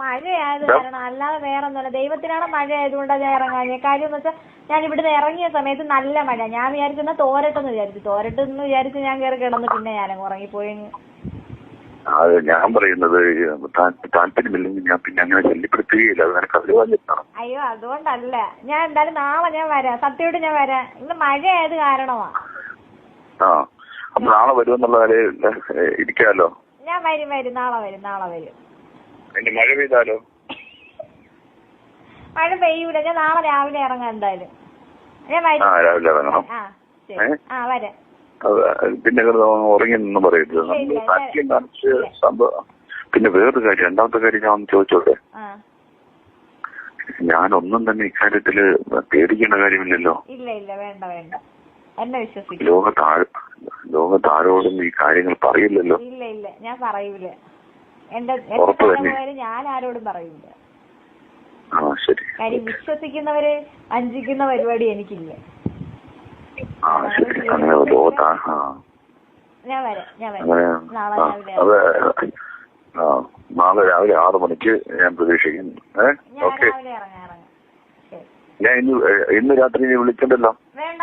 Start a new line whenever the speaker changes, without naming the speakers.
മഴയായത് കാരണം അല്ലാതെ വേറെ ഒന്നുമല്ല ദൈവത്തിനാണ് മഴ ആയതുകൊണ്ടാണ് ഞാൻ ഇറങ്ങാഞ്ഞ. കാര്യം എന്ന് വെച്ചാൽ ഞാൻ ഇവിടുന്ന് ഇറങ്ങിയ സമയത്ത് നല്ല മഴ ഞാൻ വിചാരിച്ചെന്നാ തോരട്ടെന്ന് വിചാരിച്ചു. തോരട്ടെന്ന് വിചാരിച്ച് ഞാൻ കയറി കിടന്നു പിന്നെ ഞാൻ ഉറങ്ങിപ്പോയി.
അത് ഞാൻ പറയുന്നത് താല്പര്യമില്ലെങ്കിൽ ഞാൻ പിന്നെ അങ്ങനെ ശല്യപ്പെടുത്തുകയില്ല. അത് നിനക്ക് അറിയാൻ
അയ്യോ അതുകൊണ്ടല്ല. ഞാൻ എന്തായാലും നാളെ ഞാൻ വരാം. സത്യമായിട്ട് ഞാൻ വരാം. ഇന്ന് മഴയായത് കാരണമാ.
ആ. അപ്പൊ നാളെ വരുമെന്നുള്ള കാര്യം ഇരിക്കാലോ?
ഞാൻ വരും വരും. നാളെ വരും നാളെ വരും.
ഇനി മഴ പെയ്താലോ?
മഴ പെയ്യൂല. ഞാൻ നാളെ രാവിലെ ഇറങ്ങാം എന്തായാലും. ഞാൻ വരും.
ആ രാവിലെ ഇറങ്ങണം?
ആ ശരി. ആ വരാം.
പിന്നെ ഉറങ്ങി നിന്നും പറയരുത്. നമ്മൾ
ഇല്ല.
കാണിച്ച് സംഭവം പിന്നെ വേറൊരു കാര്യം. രണ്ടാമത്തെ കാര്യം ഞാൻ ചോദിച്ചോട്ടെ? ഞാനൊന്നും തന്നെ ഇക്കാര്യത്തിൽ പേടിക്കേണ്ട കാര്യമില്ലല്ലോ.
ഇല്ല ഇല്ല. വേണ്ട വേണ്ട. എന്നെ വിശ്വസിക്കും.
ലോകത്ത് ലോകത്ത് ആരോടും ഈ കാര്യങ്ങൾ പറയില്ലല്ലോ.
ഇല്ല ഇല്ല. ഞാൻ പറയൂല. എന്റെ എന്റെ ഞാൻ ആരോടും
പറയില്ല
കാര്യം വിശ്വസിക്കുന്നവര് വഞ്ചിക്കുന്ന പരിപാടി എനിക്കില്ല. ഞാൻ വരാം ഞാൻ വരാം. നാളെ രാവിലെ
നാളെ രാവിലെ ആറ് മണിക്ക് ഞാൻ പ്രതീക്ഷിക്കുന്നു.
ഏഹ്
ഓക്കെ. ഞാൻ ഇന്ന് ഇന്ന് രാത്രി വിളിക്കണ്ടല്ലോ?
വേണ്ട